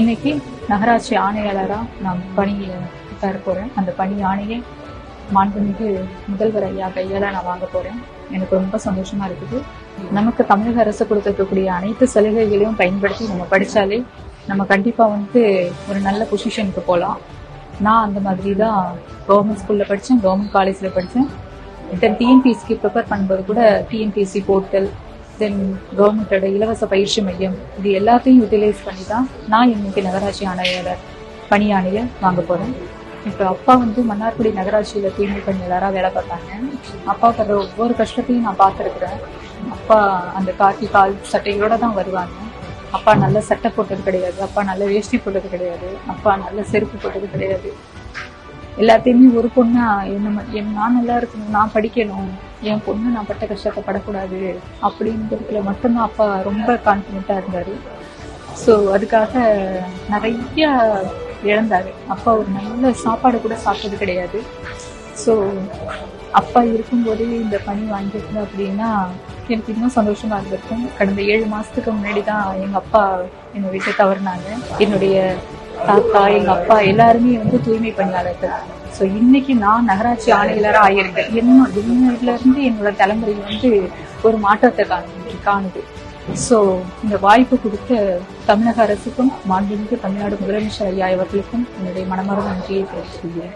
இன்னைக்கு நகராட்சி ஆணையாளராக நான் பணியை தர போறேன். அந்த பணி ஆணையை மாண்புமிகு முதல்வர் ஐயா கையால நான் வாங்க போறேன். எனக்கு ரொம்ப சந்தோஷமா இருக்குது. நமக்கு தமிழக அரசு கொடுத்துருக்கக்கூடிய அனைத்து சலுகைகளையும் பயன்படுத்தி நம்ம படித்தாலே நம்ம கண்டிப்பா வந்து ஒரு நல்ல பொசிஷனுக்கு போகலாம் நான் அந்த மாதிரி தான் கவர்மெண்ட் ஸ்கூல்ல படித்தேன் கவர்மெண்ட் காலேஜில் படித்தேன் தென் டிஎன்பிஎஸ்சிக்கு ப்ரிப்பேர் பண்ணும்போது கூட டிஎன்பிஎஸ்சி போர்ட்டல் தென் கவர்மெண்டோட இலவச பயிற்சி மையம். இது எல்லாத்தையும் யூட்டிலைஸ் பண்ணி தான் நான் இன்னைக்கு நகராட்சி ஆணையாளர் பணி வாங்க போகிறேன் இப்போ அப்பா வந்து மன்னார்குடி நகராட்சியில் தூய்மை பணியாளராக வேலை பார்த்தாங்க. அப்பா படுற ஒவ்வொரு கஷ்டத்தையும் நான் பார்த்துருக்குறேன். அப்பா அந்த காக்கி கால் சட்டைகளோட தான் வருவாங்க. அப்பா நல்ல சட்டை போட்டது கிடையாது. அப்பா நல்ல வேஷ்டி போட்டது கிடையாது. அப்பா நல்ல செருப்பு போட்டது கிடையாது. எல்லாத்தையுமே ஒரு பொண்ணா என்ன என் நான் நல்லா இருக்கணும் நான் படிக்கணும் என் பொண்ணு நான் பட்ட கஷ்டத்தை படக்கூடாது அப்படின்றதுல மட்டும்தான் அப்பா ரொம்ப கான்ஃபிடென்ட்டாக இருந்தார். ஸோ அதுக்காக நிறைய இழந்தார். அப்பா ஒரு நல்ல சாப்பாடு கூட சாப்பிட்டது கிடையாது. ஸோ அப்பா இருக்கும்போதே இந்த பணி வாங்கியிருந்தேன் அப்படின்னா எனக்கு இன்னும் சந்தோஷமா இருந்திருக்கும். கடந்த ஏழு மாசத்துக்கு முன்னாடி தான் எங்க அப்பா என்னை விட்டு தவறினாங்க. என்னுடைய தாத்தா எங்க அப்பா எல்லாருமே வந்து தூய்மை பணியாளர்கள். ஸோ இன்னைக்கு நான் நகராட்சி ஆணையாளராக ஆகியிருக்கேன் என்னோட என்னதுல இருந்து என்னோட தலைமுறை வந்து ஒரு மாற்றத்தை காணு காணுது. ஸோ இந்த வாய்ப்பு கொடுத்த தமிழக அரசுக்கும் மாண்புமிகு தமிழ்நாடு முதலமைச்சர் ஐயா அவர்களுக்கும் என்னுடைய மனமார்ந்த நன்றியை தெரிவித்துள்ளேன்